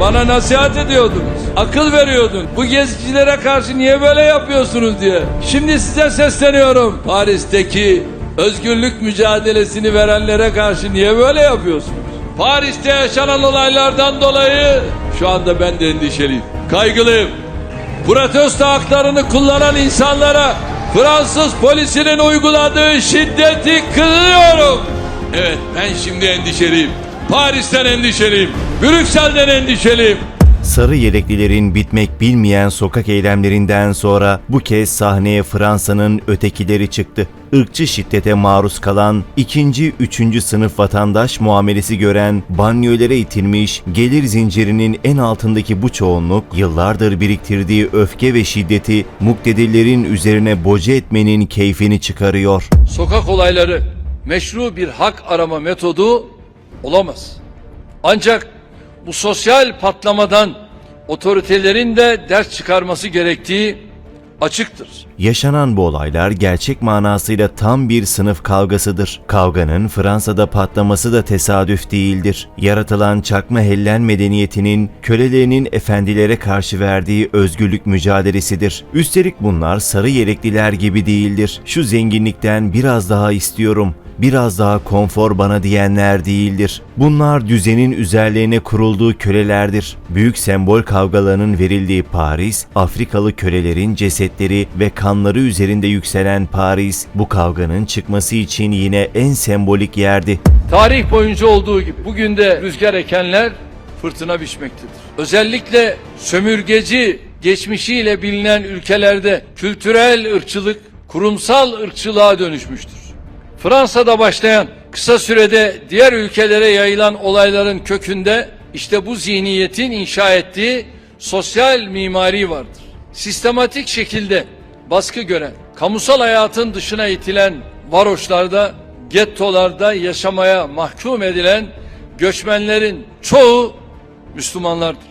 Bana nasihat ediyordunuz. Akıl veriyordun. Bu gezicilere karşı niye böyle yapıyorsunuz diye. Şimdi size sesleniyorum. Paris'teki özgürlük mücadelesini verenlere karşı niye böyle yapıyorsunuz? Paris'te yaşanan olaylardan dolayı şu anda ben de endişeliyim. Kaygılıyım. protesto haklarını kullanan insanlara Fransız polisinin uyguladığı şiddeti kınıyorum. Evet ben şimdi endişeliyim. Paris'ten endişeliyim. Brüksel'den endişeliyim. Sarı yeleklilerin bitmek bilmeyen sokak eylemlerinden sonra bu kez sahneye Fransa'nın ötekileri çıktı. Irkçı şiddete maruz kalan, ikinci, üçüncü sınıf vatandaş muamelesi gören, banyölere itilmiş, gelir zincirinin en altındaki bu çoğunluk, yıllardır biriktirdiği öfke ve şiddeti muktedirlerin üzerine boca etmenin keyfini çıkarıyor. Sokak olayları meşru bir hak arama metodu olamaz. Ancak bu sosyal patlamadan otoritelerin de ders çıkarması gerektiği açıktır. Yaşanan bu olaylar gerçek manasıyla tam bir sınıf kavgasıdır. Kavganın Fransa'da patlaması da tesadüf değildir. Yaratılan çakma Hellen medeniyetinin kölelerinin efendilere karşı verdiği özgürlük mücadelesidir. Üstelik bunlar sarı yelekliler gibi değildir. Şu zenginlikten biraz daha istiyorum biraz daha konfor bana diyenler değildir. Bunlar düzenin üzerlerine kurulduğu kölelerdir. Büyük sembol kavgalarının verildiği Paris, Afrikalı kölelerin cesetleri ve kanları üzerinde yükselen Paris, bu kavganın çıkması için yine en sembolik yerdi. Tarih boyunca olduğu gibi bugün de rüzgar ekenler fırtına biçmektedir. Özellikle sömürgeci geçmişiyle bilinen ülkelerde kültürel ırkçılık kurumsal ırkçılığa dönüşmüştür. Fransa'da başlayan kısa sürede diğer ülkelere yayılan olayların kökünde işte bu zihniyetin inşa ettiği sosyal mimari vardır. Sistematik şekilde baskı gören, kamusal hayatın dışına itilen varoşlarda, gettolarda yaşamaya mahkum edilen göçmenlerin çoğu Müslümanlardır.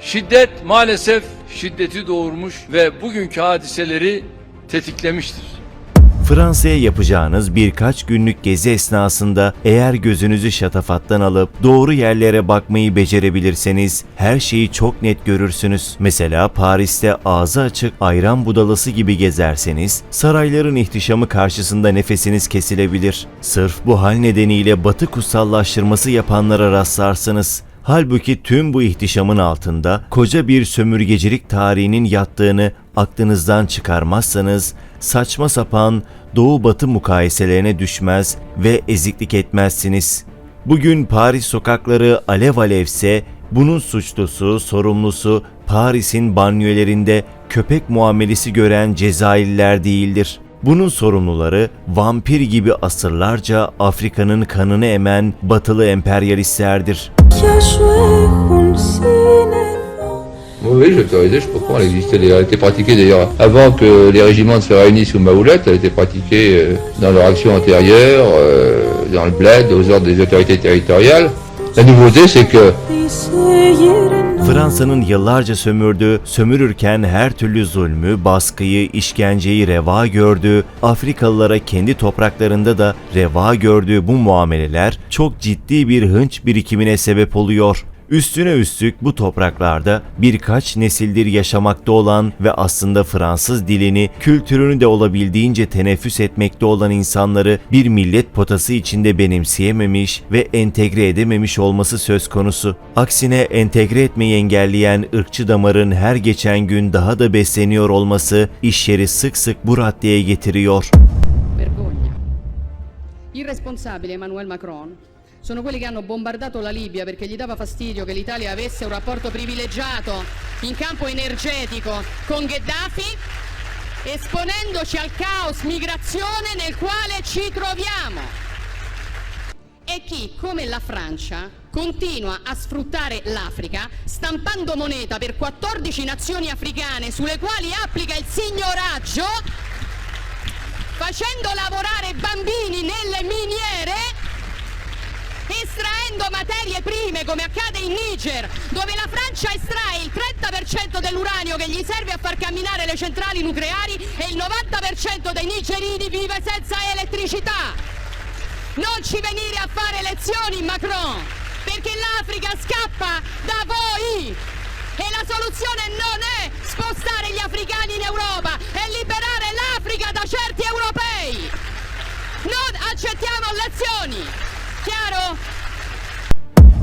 Şiddet maalesef şiddeti doğurmuş ve bugünkü hadiseleri tetiklemiştir. Fransa'ya yapacağınız birkaç günlük gezi esnasında eğer gözünüzü şatafattan alıp doğru yerlere bakmayı becerebilirseniz her şeyi çok net görürsünüz. Mesela Paris'te ağzı açık ayran budalası gibi gezerseniz sarayların ihtişamı karşısında nefesiniz kesilebilir. Sırf bu hal nedeniyle batı kutsallaştırması yapanlara rastlarsınız. Halbuki tüm bu ihtişamın altında koca bir sömürgecilik tarihinin yattığını aklınızdan çıkarmazsanız saçma sapan doğu batı mukayeselerine düşmez ve eziklik etmezsiniz. Bugün Paris sokakları alev alevse bunun suçlusu, sorumlusu Paris'in banyolarında köpek muamelesi gören Cezayirliler değildir. Bunun sorumluları vampir gibi asırlarca Afrika'nın kanını emen batılı emperyalistlerdir. qui Oui, oui, j'autorisais, je comprends, elle existait, elle était pratiquée d'ailleurs avant que les régiments se réunissent sous ma houlette, elle était pratiquée euh, dans leur action antérieure, euh, dans le bled, aux ordres des autorités territoriales. La nouveauté, c'est que Fransa'nın yıllarca sömürdüğü, sömürürken her türlü zulmü, baskıyı, işkenceyi reva gördüğü, Afrikalılara kendi topraklarında da reva gördüğü bu muameleler çok ciddi bir hınç birikimine sebep oluyor. Üstüne üstlük bu topraklarda birkaç nesildir yaşamakta olan ve aslında Fransız dilini, kültürünü de olabildiğince teneffüs etmekte olan insanları bir millet potası içinde benimseyememiş ve entegre edememiş olması söz konusu. Aksine entegre etmeyi engelleyen ırkçı damarın her geçen gün daha da besleniyor olması işleri sık sık bu raddeye getiriyor. Vergogna. Irresponsabile Emmanuel Macron sono quelli che hanno bombardato la Libia perché gli dava fastidio che l'Italia avesse un rapporto privilegiato in campo energetico con Gheddafi, esponendoci al caos migrazione nel quale ci troviamo. E chi, come la Francia, continua a sfruttare l'Africa stampando moneta per 14 nazioni africane sulle quali applica il signoraggio facendo lavorare bambini nelle miniere, estraendo materie prime come accade in Niger, dove la Francia estrae il 30% dell'uranio che gli serve a far camminare le centrali nucleari e il 90% dei nigerini vive senza elettricità. Non ci venire a fare lezioni, Macron, perché l'Africa scappa da voi! e la soluzione non è spostare gli africani in Europa, è liberare l'Africa da certi europei. Non accettiamo lezioni.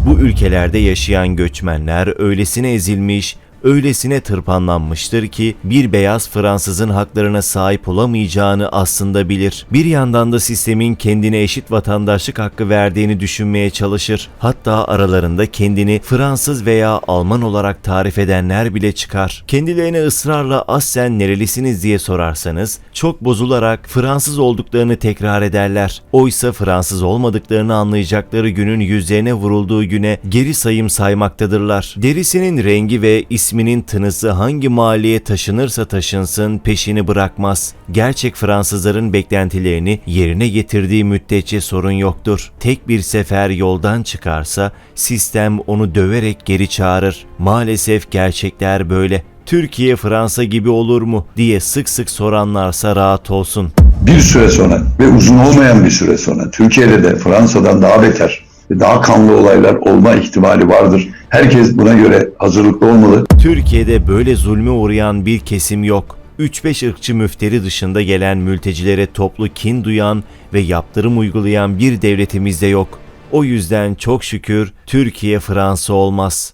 Bu ülkelerde yaşayan göçmenler öylesine ezilmiş, öylesine tırpanlanmıştır ki bir beyaz Fransızın haklarına sahip olamayacağını aslında bilir. Bir yandan da sistemin kendine eşit vatandaşlık hakkı verdiğini düşünmeye çalışır. Hatta aralarında kendini Fransız veya Alman olarak tarif edenler bile çıkar. Kendilerine ısrarla aslen nerelisiniz diye sorarsanız çok bozularak Fransız olduklarını tekrar ederler. Oysa Fransız olmadıklarını anlayacakları günün yüzlerine vurulduğu güne geri sayım saymaktadırlar. Derisinin rengi ve isminin tınısı hangi mahalleye taşınırsa taşınsın peşini bırakmaz. Gerçek Fransızların beklentilerini yerine getirdiği müddetçe sorun yoktur. Tek bir sefer yoldan çıkarsa sistem onu döverek geri çağırır. Maalesef gerçekler böyle. Türkiye Fransa gibi olur mu diye sık sık soranlarsa rahat olsun. bir süre sonra ve uzun olmayan bir süre sonra Türkiye'de de Fransa'dan daha beter ve daha kanlı olaylar olma ihtimali vardır. Herkes buna göre hazırlıklı olmalı. Türkiye'de böyle zulme uğrayan bir kesim yok. 3-5 ırkçı müfteri dışında gelen mültecilere toplu kin duyan ve yaptırım uygulayan bir devletimiz de yok. O yüzden çok şükür Türkiye Fransa olmaz.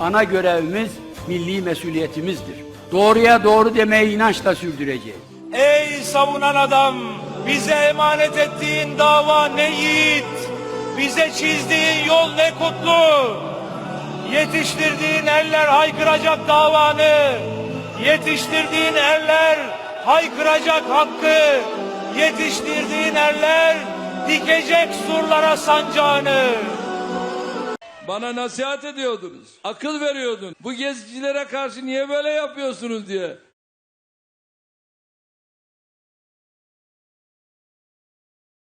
ana görevimiz, milli mesuliyetimizdir. Doğruya doğru demeyi inançla sürdüreceğiz. Ey savunan adam, bize emanet ettiğin dava ne yiğit, bize çizdiğin yol ne kutlu. Yetiştirdiğin eller haykıracak davanı, yetiştirdiğin eller haykıracak hakkı, yetiştirdiğin eller dikecek surlara sancağını. Bana nasihat ediyordunuz. Akıl veriyordun. Bu gezicilere karşı niye böyle yapıyorsunuz diye.